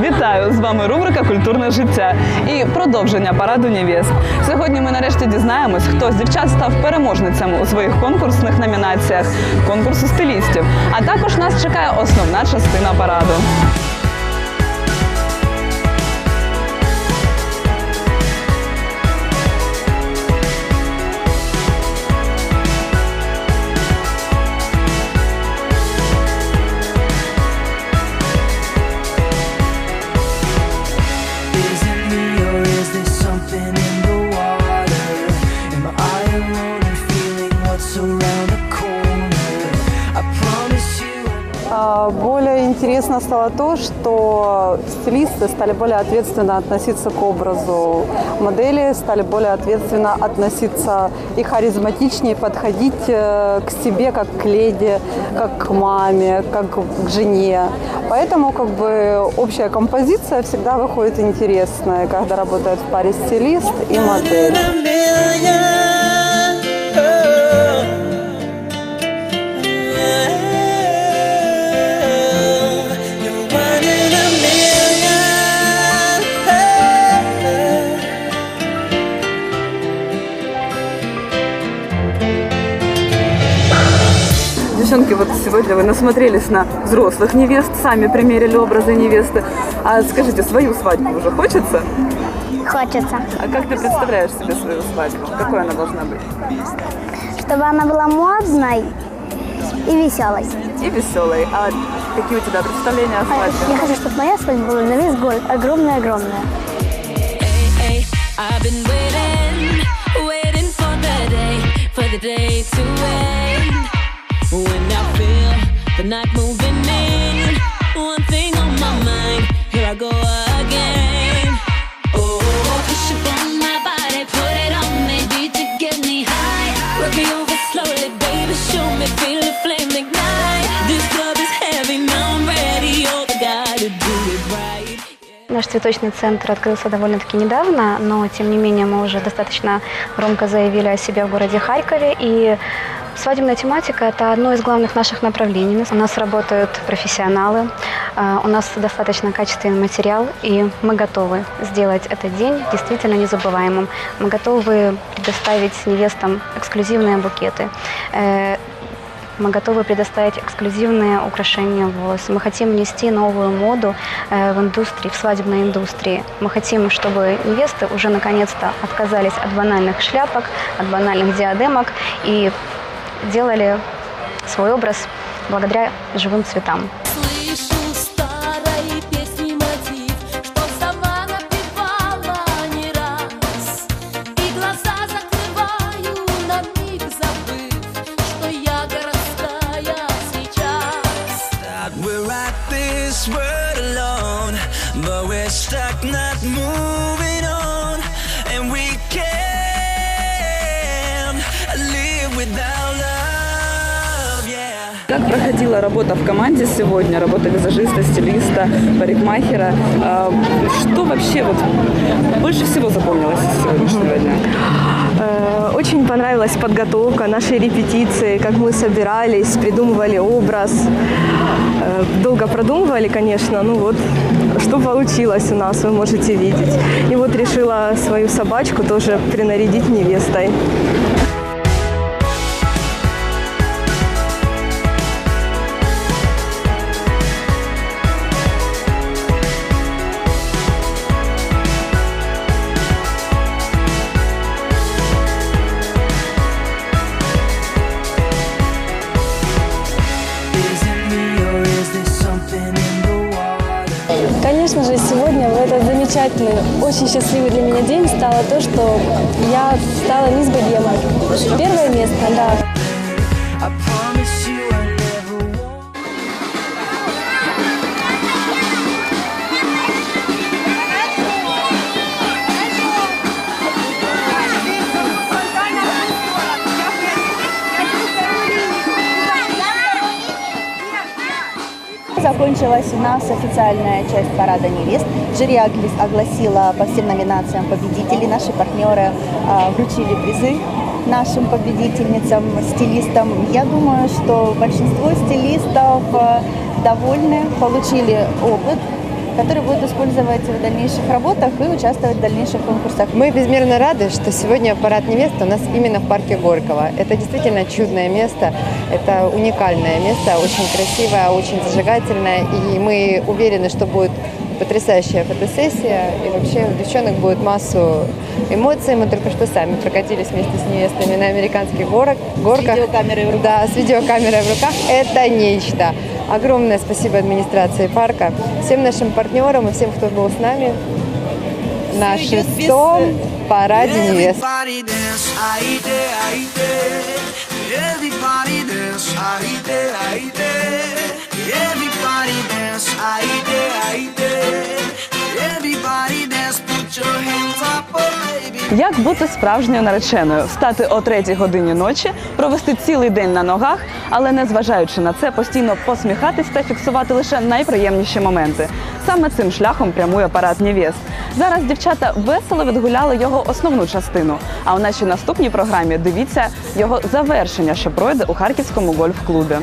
Вітаю! З вами рубрика Культурне життя і продовження параду невест. Сьогодні ми нарешті дізнаємось, хто з дівчат став переможницями у своїх конкурсних номінаціях конкурсу стилістів. А також нас чекає основна частина параду. Интересно стало то, что стилисты стали более ответственно относиться к образу модели, стали более ответственно относиться и харизматичнее подходить э, к себе как к леди, как к маме, как к жене. Поэтому как бы общая композиция всегда выходит интересная, когда работает в паре стилист и модель. Девчонки, вот сегодня вы насмотрелись на взрослых невест, сами примерили образы невесты. А скажите, свою свадьбу уже хочется? Хочется, А как ты представляешь себе свою свадьбу? Какой она должна быть? чтобы она была модной и веселой. И веселой. А какие у тебя представления о свадьбе? Я хочу, чтобы моя свадьба была на весь год огромная-огромная. I've been waiting, waiting for the day, for the day to end. Oh. Наш цветочный центр открылся довольно-таки недавно, но тем не менее мы уже достаточно громко заявили о себе в городе Харькове. И свадебная тематика – это одно из главных наших направлений. У нас работают профессионалы, а, у нас достаточно качественный материал, и мы готовы сделать этот день действительно незабываемым. Мы готовы предоставить невестам эксклюзивные букеты, э, мы готовы предоставить эксклюзивные украшения волос. Мы хотим внести новую моду э, в индустрии, в свадебной индустрии. Мы хотим, чтобы невесты уже наконец-то отказались от банальных шляпок, от банальных диадемок и делали свой образ благодаря живым цветам. Как проходила работа в команде сегодня, работа визажиста, стилиста, парикмахера? А, Что вообще вот больше всего запомнилось из сегодняшнего дня? Э, Очень понравилась подготовка, наши репетиции, как мы собирались, придумывали образ. Э, Долго продумывали, конечно, ну вот, что получилось у нас, вы можете видеть. И вот решила свою собачку тоже принарядить невестой. Конечно же, сегодня в этот замечательный, очень счастливый для меня день стало то, что я стала мисс Богема. Первое место, да. Закончилась у нас официальная часть парада невест. Жюри огласила по всем номинациям победителей. Наши партнеры а, вручили призы нашим победительницам, стилистам. Я думаю, что большинство стилистов э, довольны, получили опыт который будет использовать в дальнейших работах и участвовать в дальнейших конкурсах. Мы безмерно рады, что сегодня парад невесты у нас именно в парке Горького. Это действительно чудное место, это уникальное место, очень красивое, очень зажигательное, и мы уверены, что будет потрясающая фотосессия, и вообще у девчонок будет массу эмоций. Мы только что сами прокатились вместе с невестами на американских горок, горках. видеокамерой в руках. Да, с видеокамерой в руках. Это нечто. Огромное спасибо администрации парка, всем нашим партнерам и всем, кто был с нами на шестом параде невест. Everybody dance, put your hands. Як бути справжньою нареченою, встати о третій годині ночі, провести цілий день на ногах, але не зважаючи на це, постійно посміхатись та фіксувати лише найприємніші моменти. Саме цим шляхом прямує парад невест. Зараз дівчата весело відгуляли його основну частину. А у нашій наступній програмі дивіться його завершення, що пройде у харківському гольф-клубі.